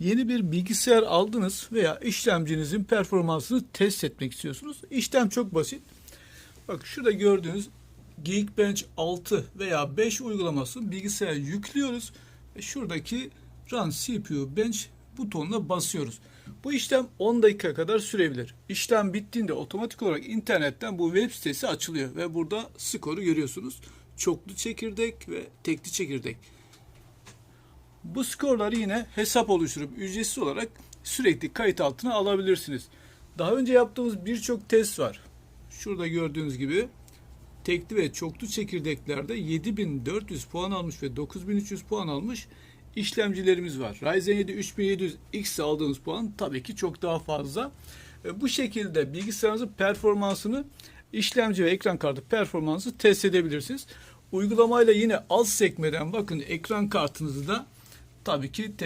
Yeni bir bilgisayar aldınız veya işlemcinizin performansını test etmek istiyorsunuz. İşlem çok basit. Bak şurada gördüğünüz Geekbench 6 veya 5 uygulamasını bilgisayara yüklüyoruz. Ve şuradaki Run CPU Bench butonuna basıyoruz. Bu işlem 10 dakika kadar sürebilir. İşlem bittiğinde otomatik olarak internetten bu web sitesi açılıyor ve burada skoru görüyorsunuz. Çoklu çekirdek ve tekli çekirdek. Bu skorları yine hesap oluşturup ücretsiz olarak sürekli kayıt altına alabilirsiniz. Daha önce yaptığımız birçok test var. Şurada gördüğünüz gibi tekli ve çoklu çekirdeklerde 7400 puan almış ve 9300 puan almış işlemcilerimiz var. Ryzen 7 3700X aldığınız puan tabii ki çok daha fazla. E, Bu şekilde bilgisayarınızın performansını işlemci ve ekran kartı performansı test edebilirsiniz. Uygulamayla yine alt sekmeden bakın ekran kartınızı da tabii ki